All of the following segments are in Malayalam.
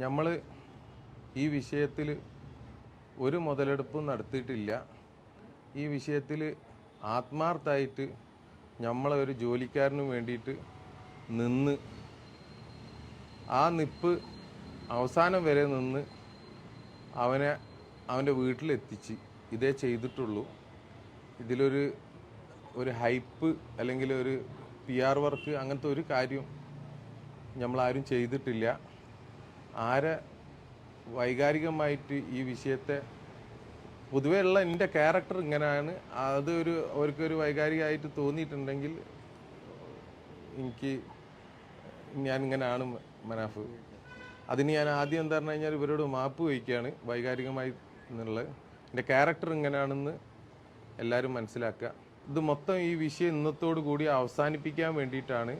നമ്മൾ ഈ വിഷയത്തിൽ ഒരു മുതലെടുപ്പും നടത്തിയിട്ടില്ല. ഈ വിഷയത്തിൽ ആത്മാർത്ഥമായിട്ട് നമ്മളെ ഒരു ജോലിക്കാരന് വേണ്ടിയിട്ട് നിന്ന് ആ നിപ്പ് അവസാനം വരെ നിന്ന് അവനെ അവന്റെ വീട്ടിലെത്തിച്ച് ഇതേ ചെയ്തിട്ടുള്ളൂ. ഇതിലൊരു ഒരു ഹൈപ്പ് അല്ലെങ്കിൽ ഒരു പി ആർ വർക്ക് അങ്ങനത്തെ ഒരു കാര്യം നമ്മളാരും ചെയ്തിട്ടില്ല. ആരെ വൈകാരികമായിട്ട് ഈ വിഷയത്തെ പൊതുവേ ഉള്ള എന്റെ ക്യാരക്ടർ ഇങ്ങനെയാണ്. അത് ഒരു അവർക്കൊരു വൈകാരികമായിട്ട് തോന്നിയിട്ടുണ്ടെങ്കിൽ എനിക്ക് ഞാൻ ഇങ്ങനെയാണ് മനാഫ്. അതിന് ഞാൻ ആദ്യം എന്താ പറഞ്ഞു കഴിഞ്ഞാൽ ഇവരോട് മാപ്പ് വയ്ക്കുകയാണ് വൈകാരികമായി എന്നുള്ളത്. എന്റെ ക്യാരക്ടർ ഇങ്ങനെയാണെന്ന് എല്ലാവരും മനസ്സിലാക്കുക. ഇത് മൊത്തം ഈ വിഷയം ഇന്നത്തോടു കൂടി അവസാനിപ്പിക്കാൻ വേണ്ടിയിട്ടാണ്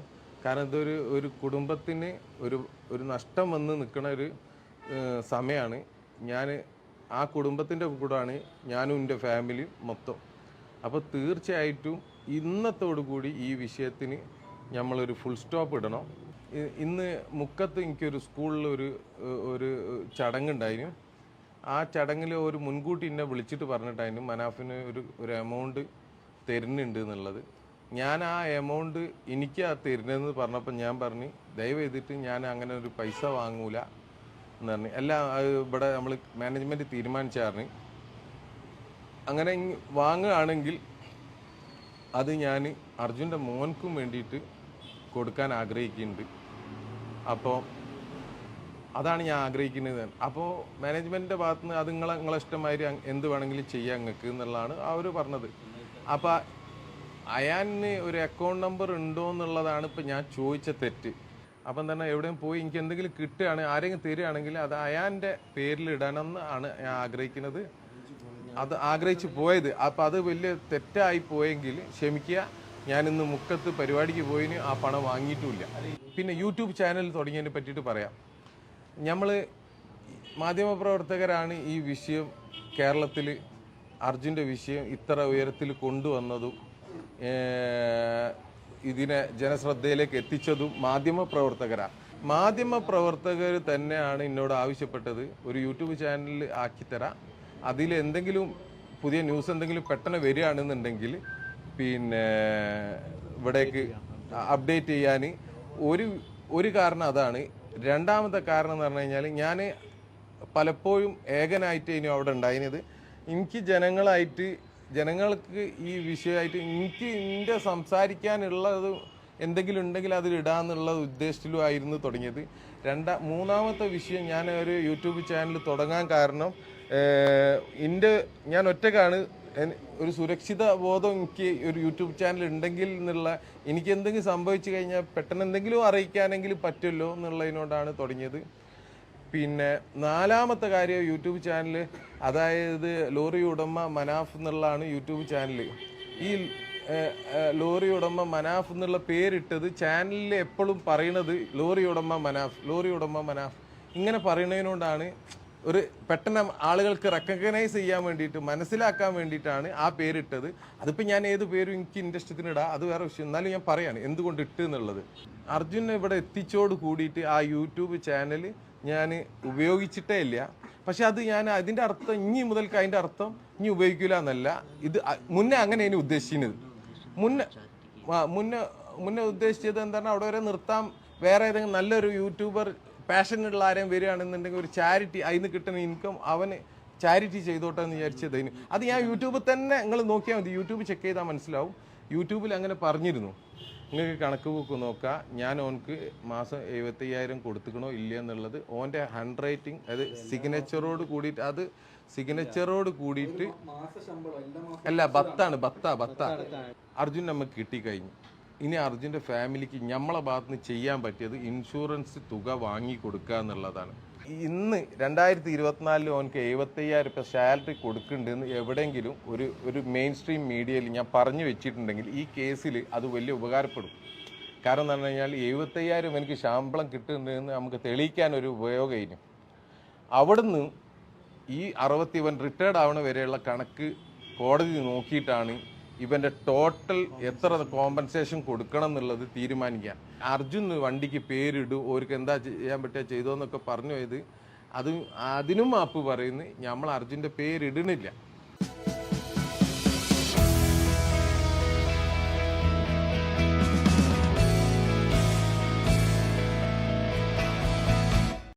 കാരണം ഇതൊരു ഒരു കുടുംബത്തിന് ഒരു ഒരു നഷ്ടം വന്ന് നിൽക്കുന്ന ഒരു സമയമാണ് ഞാൻ ആ കുടുംബത്തിന്റെ കൂടാണ് ഞാനും എന്റെ ഫാമിലിയും മൊത്തം. അപ്പോൾ തീർച്ചയായിട്ടും ഇന്നത്തോടു കൂടി ഈ വിഷയത്തിന് നമ്മളൊരു ഫുൾ സ്റ്റോപ്പ് ഇടണം. ഇന്ന് മുക്കത്ത് എനിക്കൊരു സ്കൂളിൽ ഒരു ഒരു ചടങ്ങുണ്ടായിരുന്നു ആ ചടങ്ങിൽ ഒരു മുൻകൂട്ടി എന്നെ വിളിച്ചിട്ട് പറഞ്ഞിട്ടായിരുന്നു മനാഫിന് ഒരു ഒരു എമൗണ്ട് തരുന്നുണ്ട് എന്നുള്ളത്. ഞാൻ ആ എമൗണ്ട് എനിക്ക് ആ തരുന്നതെന്ന് പറഞ്ഞപ്പോൾ ഞാൻ പറഞ്ഞു ദയവ് ചെയ്തിട്ട് ഞാൻ അങ്ങനെ ഒരു പൈസ വാങ്ങൂല എന്ന് പറഞ്ഞു. എല്ലാം ഇവിടെ നമ്മൾ മാനേജ്മെന്റ് തീരുമാനിച്ചായിരുന്നു അങ്ങനെ വാങ്ങുകയാണെങ്കിൽ അത് ഞാൻ അർജുന്റെ മോൻക്കും വേണ്ടിയിട്ട് കൊടുക്കാൻ ആഗ്രഹിക്കുന്നുണ്ട്. അപ്പോൾ അതാണ് ഞാൻ ആഗ്രഹിക്കുന്നത്. അപ്പോൾ മാനേജ്മെന്റിന്റെ ഭാഗത്ത് നിന്ന് അത് നിങ്ങളെ നിങ്ങളെ ഇഷ്ടമാതിരി അങ് എന്ത് വേണമെങ്കിലും ചെയ്യാം നിങ്ങൾക്ക് എന്നുള്ളതാണ് അവർ പറഞ്ഞത്. അപ്പോൾ അയാന് ഒരു അക്കൗണ്ട് നമ്പർ ഉണ്ടോ എന്നുള്ളതാണ് ഇപ്പം ഞാൻ ചോദിച്ച തെറ്റ്. അപ്പം തന്നെ എവിടെയും പോയി എനിക്ക് എന്തെങ്കിലും കിട്ടുകയാണ് ആരെങ്കിലും തരികയാണെങ്കിൽ അത് അയാന്റെ പേരിൽ ആണ് ഞാൻ ആഗ്രഹിക്കുന്നത്. അത് ആഗ്രഹിച്ച് പോയത്. അപ്പം അത് വലിയ തെറ്റായി പോയെങ്കിൽ ക്ഷമിക്കുക. ഞാൻ ഇന്ന് മുക്കത്ത് പരിപാടിക്ക് പോയിന് ആ പണം വാങ്ങിയിട്ടുമില്ല പിന്നെ യൂട്യൂബ് ചാനൽ തുടങ്ങിയതിനെ പറ്റിയിട്ട് പറയാം. നമ്മൾ മാധ്യമപ്രവർത്തകരാണ് ഈ വിഷയം കേരളത്തിൽ അർജുന്റെ വിഷയം ഇത്ര ഉയരത്തിൽ കൊണ്ടുവന്നതും ഇതിനെ ജനശ്രദ്ധയിലേക്ക് എത്തിച്ചതും മാധ്യമ പ്രവർത്തകരാണ് മാധ്യമ പ്രവർത്തകർ തന്നെയാണ് എന്നോട് ആവശ്യപ്പെട്ടത് ഒരു യൂട്യൂബ് ചാനൽ ആക്കിത്തരാം അതിൽ എന്തെങ്കിലും പുതിയ ന്യൂസ് എന്തെങ്കിലും പെട്ടെന്ന് വരികയാണെന്നുണ്ടെങ്കിൽ പിന്നെ ഇവിടേക്ക് അപ്ഡേറ്റ് ചെയ്യാൻ ഒരു ഒരു കാരണം അതാണ്. രണ്ടാമത്തെ കാരണം എന്ന് പറഞ്ഞു കഴിഞ്ഞാൽ ഞാൻ പലപ്പോഴും ഏകനായിട്ട് ഇനി അവിടെ ഉണ്ടായിരുന്നത്. എനിക്ക് ജനങ്ങളായിട്ട് ജനങ്ങൾക്ക് ഈ വിഷയമായിട്ട് എനിക്ക് എന്റെ സംസാരിക്കാനുള്ളത് എന്തെങ്കിലും ഉണ്ടെങ്കിൽ അതിൽ ഇടാന്നുള്ള ഉദ്ദേശത്തിലുമായിരുന്നു തുടങ്ങിയത്. രണ്ടാ മൂന്നാമത്തെ വിഷയം ഞാൻ ഒരു യൂട്യൂബ് ചാനൽ തുടങ്ങാൻ കാരണം എന്റെ ഞാൻ ഒറ്റക്കാണ്. ഒരു സുരക്ഷിത ബോധം എനിക്ക് ഒരു യൂട്യൂബ് ചാനൽ ഉണ്ടെങ്കിൽ എന്നുള്ള എനിക്ക് എന്തെങ്കിലും സംഭവിച്ചു കഴിഞ്ഞാൽ പെട്ടെന്ന് എന്തെങ്കിലും അറിയിക്കാനെങ്കിലും പറ്റുമല്ലോ എന്നുള്ളതിനോടാണ് തുടങ്ങിയത്. പിന്നെ നാലാമത്തെ കാര്യം യൂട്യൂബ് ചാനൽ അതായത് ലോറി ഉടമ മനാഫ് എന്നുള്ളതാണ് യൂട്യൂബ് ചാനൽ ഈ ലോറി ഉടമ മനാഫ് എന്നുള്ള പേരിട്ടത് ചാനലിൽ എപ്പോഴും പറയണത് ലോറി ഉടമ മനാഫ് ലോറി ഉടമ മനാഫ്. ഇങ്ങനെ പറയുന്നതിനോടാണ് ഒരു പെട്ടെന്ന് ആളുകൾക്ക് റെക്കഗ്നൈസ് ചെയ്യാൻ വേണ്ടിയിട്ട് മനസ്സിലാക്കാൻ വേണ്ടിയിട്ടാണ് ആ പേരിട്ടത്. അതിപ്പോൾ ഞാൻ ഏത് പേരും എനിക്ക് ഇൻട്രസ്റ്റത്തിന് ഇടാം അത് വേറെ വിഷയം. എന്നാലും ഞാൻ പറയാണ് എന്തുകൊണ്ട് ഇട്ട് എന്നുള്ളത്. അർജുൻ ഇവിടെ എത്തിച്ചോട് കൂടിയിട്ട് ആ യൂട്യൂബ് ചാനൽ ഞാൻ ഉപയോഗിച്ചിട്ടേ ഇല്ല. പക്ഷെ അത് ഞാൻ അതിന്റെ അർത്ഥം ഇനി മുതൽക്ക് അതിന്റെ അർത്ഥം ഇനി ഉപയോഗിക്കില്ല എന്നല്ല. ഇത് മുന്നേ അങ്ങനെ ഇനി ഉദ്ദേശിക്കുന്നത് മുന്നേ മുന്നേ മുന്നേ ഉദ്ദേശിച്ചത് എന്താണ് അവിടെ വരെ നിർത്താം. വേറെ ഏതെങ്കിലും നല്ലൊരു യൂട്യൂബർ പാഷനുള്ള ആരെയും വരികയാണെന്നുണ്ടെങ്കിൽ ഒരു ചാരിറ്റി അതിന് കിട്ടുന്ന ഇൻകം അവന് ചാരിറ്റി ചെയ്തോട്ടെ എന്ന് വിചാരിച്ചതിന് അത് ഞാൻ യൂട്യൂബിൽ തന്നെ നിങ്ങൾ നോക്കിയാൽ മതി. യൂട്യൂബ് ചെക്ക് ചെയ്താൽ മനസ്സിലാവും. യൂട്യൂബിൽ അങ്ങനെ പറഞ്ഞിരുന്നു. നിങ്ങൾക്ക് കണക്ക് ബുക്ക് നോക്കാം. ഞാൻ ഓൻക്ക് മാസം എഴുപത്തയ്യായിരം കൊടുത്തുക്കണോ ഇല്ല എന്നുള്ളത് ഓന്റെ ഹാൻഡ് റൈറ്റിംഗ് അത് സിഗ്നേച്ചറോട് കൂടിയിട്ട് അത് സിഗ്നേച്ചറോട് കൂടിയിട്ട് അല്ല ബത്താണ് ബത്ത ബത്ത അർജുൻ നമുക്ക് കിട്ടിക്കഴിഞ്ഞു. ഇനി അർജുന്റെ ഫാമിലിക്ക് നമ്മളെ ഭാഗത്ത് നിന്ന് ചെയ്യാൻ പറ്റിയത് ഇൻഷുറൻസ് തുക വാങ്ങി കൊടുക്കുക എന്നുള്ളതാണ് ഇന്ന് രണ്ടായിരത്തി ഇരുപത്തിനാലിൽ ഓനക്ക് എഴുപത്തയ്യായിരം രൂപ സാലറി കൊടുക്കുന്നുണ്ടെന്ന് എവിടെയെങ്കിലും ഒരു ഒരു മെയിൻ സ്ട്രീം മീഡിയയിൽ ഞാൻ പറഞ്ഞു വെച്ചിട്ടുണ്ടെങ്കിൽ ഈ കേസിൽ അത് വലിയ ഉപകാരപ്പെടും. കാരണം എന്ന് പറഞ്ഞു കഴിഞ്ഞാൽ എഴുപത്തയ്യായിരം എനിക്ക് ശമ്പളം കിട്ടുന്നുണ്ടെന്ന് നമുക്ക് തെളിയിക്കാൻ ഒരു ഉപയോഗമായിരുന്നു അവിടുന്ന് ഈ അറുപത്തി ഇവൻ റിട്ടയർഡ് ആവണ വരെയുള്ള കണക്ക് കോടതി നോക്കിയിട്ടാണ് ഇവന്റെ ടോട്ടൽ എത്ര കോമ്പൻസേഷൻ കൊടുക്കണം എന്നുള്ളത് തീരുമാനിക്കാൻ അർജുൻ വണ്ടിക്ക് പേരിടും ഓർക്ക് എന്താ ചെയ്യാൻ പറ്റുക ചെയ്തോന്നൊക്കെ പറഞ്ഞു പോയത്. അത് അതിനും മാപ്പ് പറയുന്നു. നമ്മൾ അർജുന്റെ പേരിടണില്ല